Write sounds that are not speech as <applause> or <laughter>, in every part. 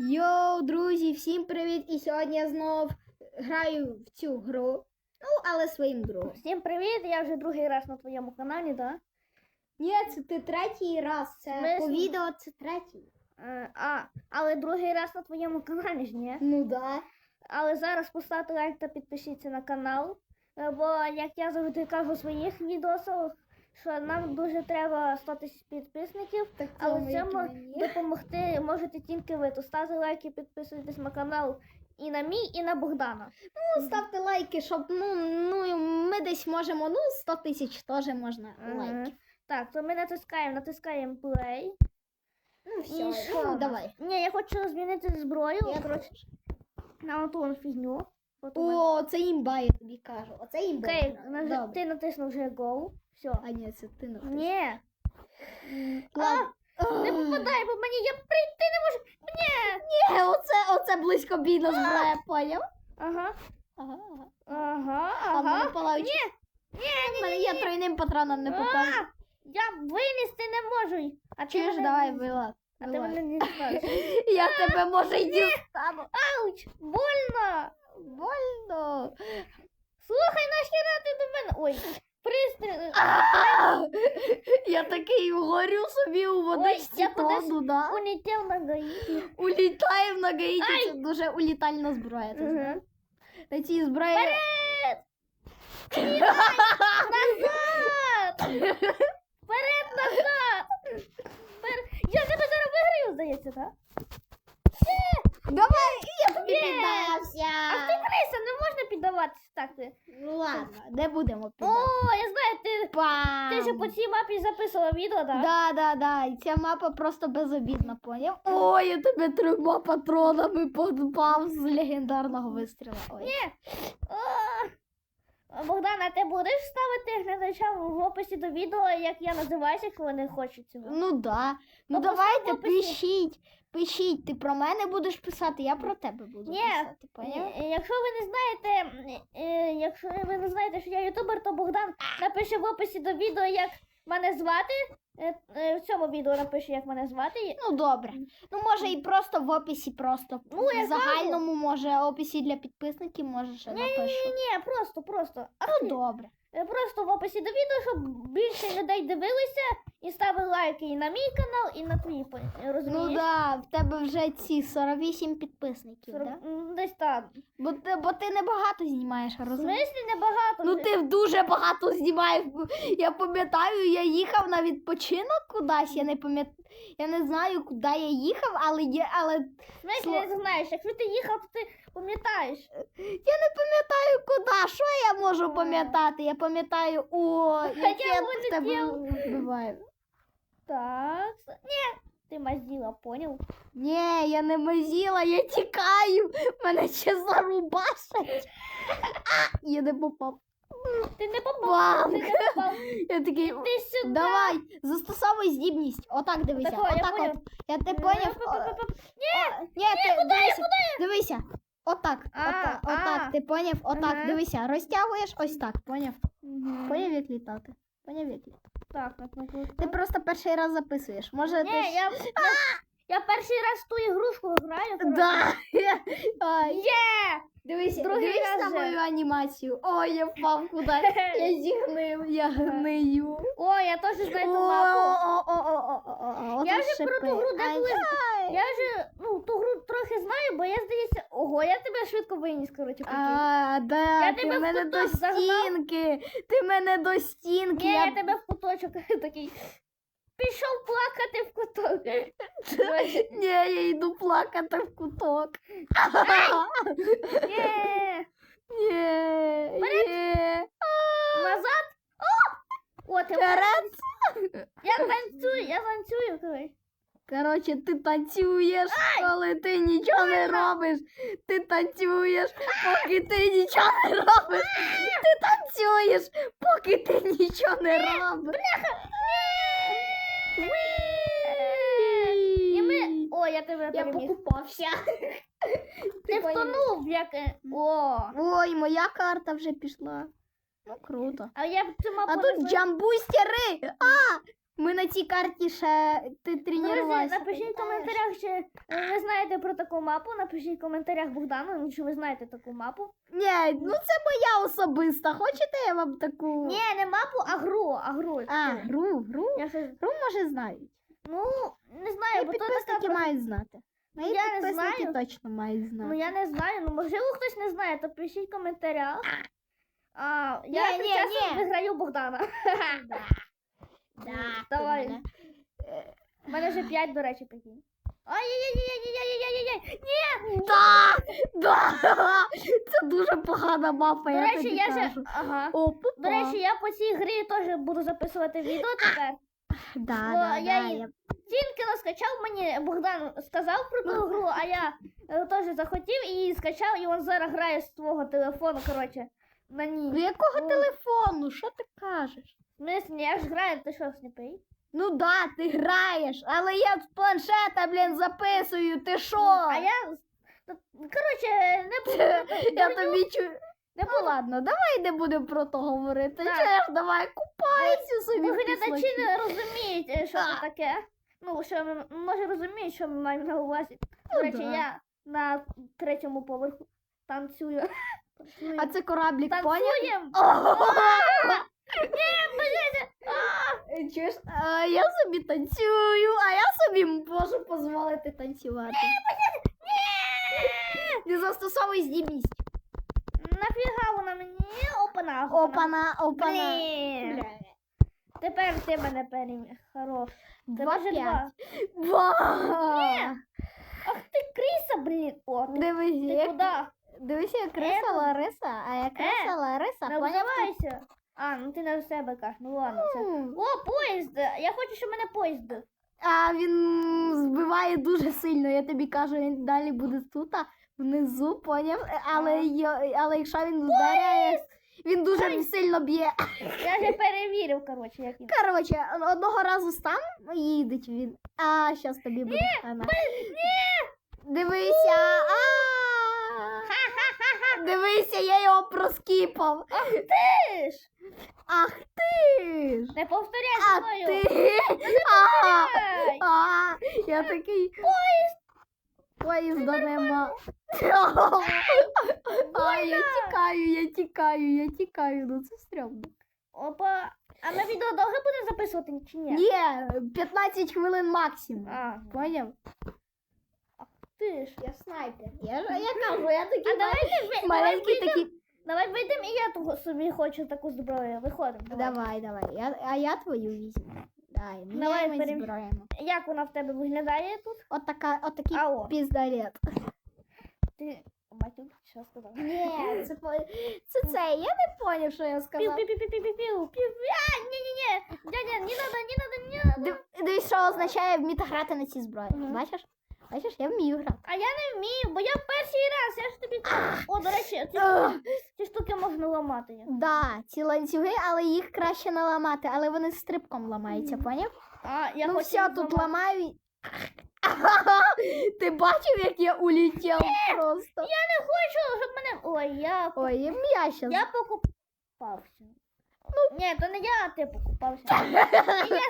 Йоу, друзі, всім привіт! І сьогодні я знов граю в цю гру. Ну, але своїм другом. Всім привіт! Я вже другий раз на твоєму каналі, да? Ні, це ти третій раз. Це Смислі? по відео це третій. Е, а, але другий раз на твоєму каналі ж ні. Ну да. Але зараз поставте лайк та підпишіться на канал. Е, Бо як я завжди кажу у своїх відосах, що нам дуже треба 100 тисяч підписників. Так Але цьому допомогти можете тільки ви. То ставте лайки, підписуйтесь на канал і на мій, і на Богдана. Ну, ставте лайки, щоб ну, ну ми десь можемо, ну, 100 тисяч теж можна лайки. Так, то ми натискаємо, натискаємо play. Ну, все, І що? ну, давай. Ні, я хочу змінити зброю. Я Коротше, на ту фігню. От у мене- О, це імба, я тобі кажу. Оце імба. Окей. Ти натиснув вже Go. Все. А ні, це ти натис. Ні. Ладно. Не попадай, бо мені я прийти не можу. Ні. Ні, оце, оце близько бідна зброя, поняв? Ага. Ага, ага. Ага. А в мене палаючі. Ні. Ні, В я тройним патроном не попав. А, Я винести не можу. А ти Чуєш, мене- давай, вилад. А ти мене не знаєш. <laughs> Я тебе може й дістану. Ауч, больно. Больно. Слухай, нахіра ти до мене. Ой, пристріл. <laughs> Я такий горю собі у водичці я кудись тону, да? Улетів на гаїті. Улітаю на гаїті, це дуже улітальна зброя. Ти знаєш? На цій зброї. Вперед! Назад! Вперед, назад! Я тебе зараз виграю, здається, так? Давай, я тобі піддався. А ти криса, не можна піддаватися так. Ну ладно, не будемо О, піддавати. я знаю, ти, Пам. ти ж по цій мапі записувала відео, так? Да, да, да. І ця мапа просто безобідна, поняв? Ой, я тебе трьома патронами подбав з легендарного вистрілу. Ой. Ні. О! Богдан, а ти будеш ставити глядачам в описі до відео, як я називаюся, якщо вони хочуть цього? Ну да. Ну Ну, давайте, пишіть. Пишіть, ти про мене будеш писати, я про тебе буду Ні. писати, поняв? Е, Якщо ви не знаєте, е, якщо ви не знаєте, що я ютубер, то Богдан напише в описі до відео, як мене звати. Е, е, В цьому відео напише, як мене звати. Ну добре. Ну може і просто в описі, просто Ну, в я загальному, може, описі для підписників, може ще напишу. Ні, ні, просто, просто. А Ну добре. Е, Просто в описі до відео, щоб більше людей дивилися і ставили лайки і на мій канал, і на твій Ну розумієш? да, в тебе вже ці 48 підписників, Сорок- да? м, Десь так. Бо ти, бо ти небагато знімаєш, В розумієш? смислі небагато. Ну ти дуже багато знімаєш. Я пам'ятаю, я їхав на відпочинок кудись, я не пам'ятаю. Я не знаю, куди я їхав, але є, але смислі, Сло- не знаєш, якщо ти їхав, то ти пам'ятаєш. я не пам'ятаю куди. Що я можу пам'ятати? Я пам'ятаю, о, яке я в тебе вбиваю. Так. Ні, ти мазділа, поняв? Ні, я не мазіла, я тікаю. Мене ще зарубашать. А, я не попав. Ти не попав. Ти не попав. <laughs> Я такий. Ти сюди. Давай, застосовуй здібність. Отак дивися. Такого, я Отак поняв. от. Я ти поняв. О, Ні, ти дивися. Дивися. Отак. А, Отак. а. Отак. Ти поняв? Отак. Ага. Дивися. Розтягуєш ось так. Поняв? Поняв, як літати? Поняв, як літати? Так, так, так, так. Ти просто перший раз записуєш. Може, ти. Ні, ж- я, я, я перший раз ту ігрушку граю. коротше. Да. <laughs> Ай. Є! Дивися, Другий дивись раз на вже. мою анімацію. Ой, я впав кудись. Я зігнив, я гнию. О, я теж знаю ту о, Я вже про ту гру деколи. Я вже ну, ту гру трохи знаю, бо я здається. Ого, я тебе швидко виніс, коротше. прикинь. А, да, Я ти тебе в мене до куток загнав. стінки. Ти мене до стінки. Ні, я тебе в куточок такий. Пішов плакати в куток. <laughs> Ні, я йду плакати в куток. Є! Назад. О! О, ти Вперед. Я танцюю, я танцюю. коротше. Коротше, ти танцюєш, коли ти нічого не робиш. Ти танцюєш, поки ти нічого не робиш. Ти танцюєш, поки ти нічого не робиш. І ми. О, я тебе Я переміг. покупався. Ти втонув, як. е, О! Ой, моя карта вже пішла. Ну круто. А я б мапу А тут джамбустери. А! Ми на цій карті ще ти Друзі, тренувалася. напишіть в коментарях, чи е, ви знаєте про таку мапу. Напишіть в коментарях Богдану, ну, чи ви знаєте таку мапу. Ні, ну це моя особиста. Хочете я вам таку. Ні, не мапу, а гру. А гру. А, гру, гру. Я щось- Гру може знають. Ну, не знаю, Мої бо то підписники така. мають знати. Мої Я не підписники знаю. точно мають знати. Ну я не знаю, ну можливо хтось не знає, то пишіть в коментарях. А, я Ні, тим ні, часом ні. виграю Богдана. <laughs> Да, Давай. У мене вже 5, до речі, прикинь. Ай-яй-яй-яй-яй-яй-яй-яй! Ні! Да, да. Це дуже погана мапа, До я речі, тобі я ще. кажу. Ага. О, пупа. До речі, я по цій грі теж буду записувати відео тепер. да, бо да, я да, її- я- Тільки скачав мені Богдан сказав про ту гру, а я е, теж захотів і її скачав, і він зараз грає з твого телефону, коротше, на Ну ній. якого Ну. телефону? Що ти кажеш? В смислі, я ж граю, ти що, сліпий? Ну да, ти граєш, але я з планшета, блін, записую, ти що? А я. ну, Коротше, не буду. <laughs> Я тобі чую. Не Ну буду. ладно, давай не будемо про то говорити. Так. Ж давай купайся собі. Глядачі не розуміють, е, що це таке. Ну, що ми, може розуміють, що ми маємо на увазі. До Ну речі, да. я на третьому поверху танцюю. А це кораблік поняв? Танцюємо! <laughs> Е, Чуєш, а я собі танцюю, а я собі можу дозволити танцювати. Не застосовуй здібність. Нафіга вона мені? Опана. Опана, опана. Блін. Тепер ти мене переміг. Хорош. Два вже два. Два. Ах ти криса, блін. О, ти, Дивись, ти як куди? дивись, як криса Е, Лариса, а як криса Лариса, Не поняв? А, ну ти на себе кажеш. Ну ладно. М. О, поїзд! Я хочу, щоб мене поїзд. А він збиває дуже сильно. Я тобі кажу, він далі буде тут, а внизу, поняв? Але, Ага. але якщо він вдаряє, він дуже сильно б'є. Я вже перевірив, коротше, як він. Коротше, одного разу стан їдеть він. А зараз тобі буде хана. Дивися. А! Дивися, я його проскіпав. Ти ж! Ах ти ж! Не повторяй А зі мною! ти! Ага. Ай! А, я такий. Поїзд! Поїзда нема. А, я тікаю, я тікаю, я тікаю. Ну це стрьомно. Опа! А ми відео довго будемо записувати чи ні? Ні, 15 хвилин максимум. А, Поняв? Ти ж. Я снайпер. Я, я кажу, я такий А давайте ви- давай маленький вийдемо, такий. давай вийдемо і я того собі хочу таку зброю. Виходимо. Давай. Давай, давай. Я, а я твою візьму. Давай, Давай, міняємо перем- зброєм. Як вона в тебе виглядає тут? От така, от такий Ау. піздалет. Ти батюк, що сказав? Ні, <laughs> це, по- це це. Я не поняв, що я Пів, сказав. пів, пів, пів, пів, пів, пів, пів. А, ні, ні, ні. Дядя, не надо, не надо, не надо. Див- Дивись, що означає вміти грати на цій зброї. Мгм. Бачиш? Бачиш, я вмію грати. А я не вмію, бо я перший раз, я ж тобі кажу. О, до речі, ці, ці штуки можна ламати. їх. Да, ці ланцюги, але їх краще не ламати, але вони стрибком ламаються, поняв? А, я ну все, тут ламаю. <laughs> Ти бачив, як я улетів просто? Я не хочу, щоб мене. Ой, я. Ой, я щас. Я покупався. Ну. Ні, то не я, а ти покупався. І я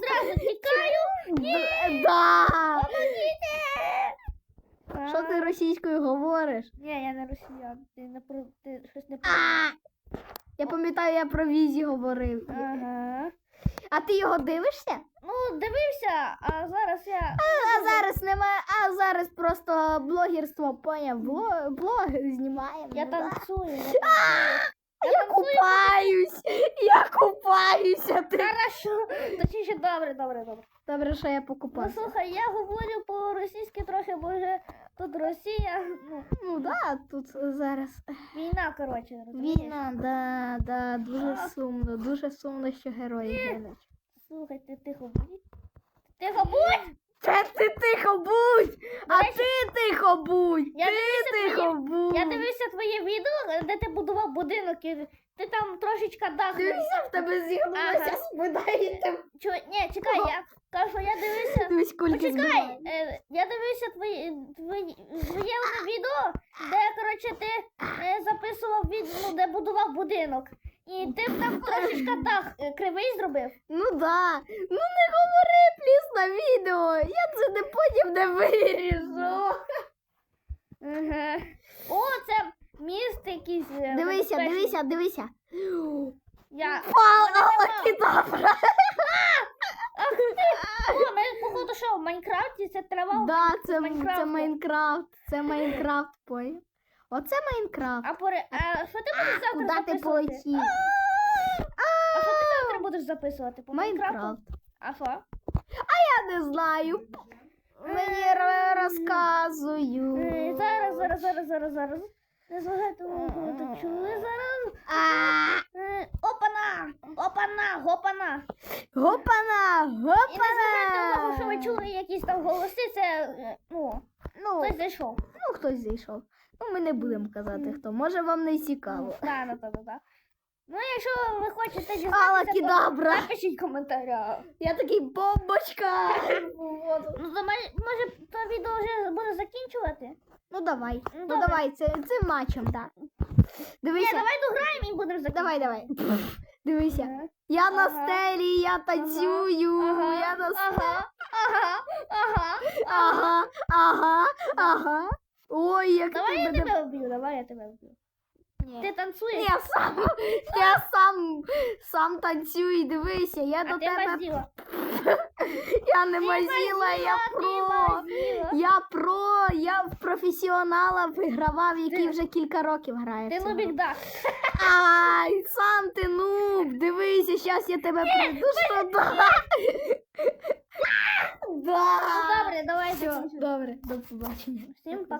зразу тікаю. Д- Да. Помогите! Що ти російською говориш? Ні, я не росіян. Ти не про ти щось не про. Я пам'ятаю, я про візі говорив. Ага. А ти його дивишся? Ну, дивився, а зараз я. А, а зараз немає, а зараз просто блогерство, поняв, блог, блог знімаємо. Я да. танцюю. Я танцюю. Я купаюсь! Я купаюся! Ти... Хорошо. Точніше, добре, добре, добре. Добре, що я Ну слухай, я говорю по-російськи трохи, бо вже тут Росія. Ну, Ну да, тут зараз війна, коротше, розумієш? війна, да, да, дуже сумно, дуже сумно, що герої гинуть. Слухай, ти тихо будь. Тихо будь! Та ти тихо будь! А ти тихо будь! я Ти дивлюся тихо будь! Я дивився твоє відео, де ти будував будинок, і ти там трошечка дах. Дивися, в тебе зігнулася Ага. спина і ти... Чо... Ні, чекай, я кажу, я дивився. Дивись, кульки Почекай, збиває. е, я дивився твої, твої, твоє одне відео, де, коротше, ти е, записував від, ну, де будував будинок. І ти б там трошечка дах е, кривий зробив. Ну да. Ну не говори на відео. Я це не потім не виріжу. Ага. О, це міст якийсь. е, Дивися, дивися, дивися. Я... Пала кидабра. О, ми, походу, що в Майнкрафті це трава. Да, це, це Майнкрафт. Це Майнкрафт, поняв? Оце Майнкрафт. А, поре... а що ти будеш завтра Куди ти записувати? полетів? А що ти завтра будеш записувати? По Майнкрафту? Майнкрафт. А що? Я не знаю. Мені р- розказую. Е, Зараз, зараз, зараз, зараз, зараз. Не зважайте, чули зараз. Е, Опана! Опана! Гопана! Гопана, І не зважайте увагу, що ви гопана. чули якісь там голоси, це, е, ну, Ну, хтось зайшов. ну, хтось зайшов. Ну, ми не будемо казати хто. Може вам не цікаво. Да, да, да. Ну, якщо ви хочете дізнатися, кідабра. то напишіть в коментарях. Я такий бомбочка. Ну, то може то відео вже буде закінчувати? Ну давай. Ну, Ну добре. давай, це цим матчем, так. Ні, Дивися. давай дограємо і будемо закінчувати. Давай, давай. Дивися. Ага. Я на Ага. стелі, я танцюю. Ага, Я на стелі. ага, ага, ага, Ага, ага, ага. Ой, як Давай ти я мене... тебе вб'ю, давай я тебе вб'ю. Ні. Ти танцюєш, Я сам, я сам, сам танцюю, дивися, я а до тебе, мазіла. <laughs> я не мазіла, я ти про. мазіла. Я про, я в професіонала вигравав, який вже кілька років грає. в Ти нубік дах. Ай, сам ти нуб, дивися, щас я тебе придушу. <laughs> Да. Ну, Да. Добре, давай Все, добре, до побачення. Всім пока.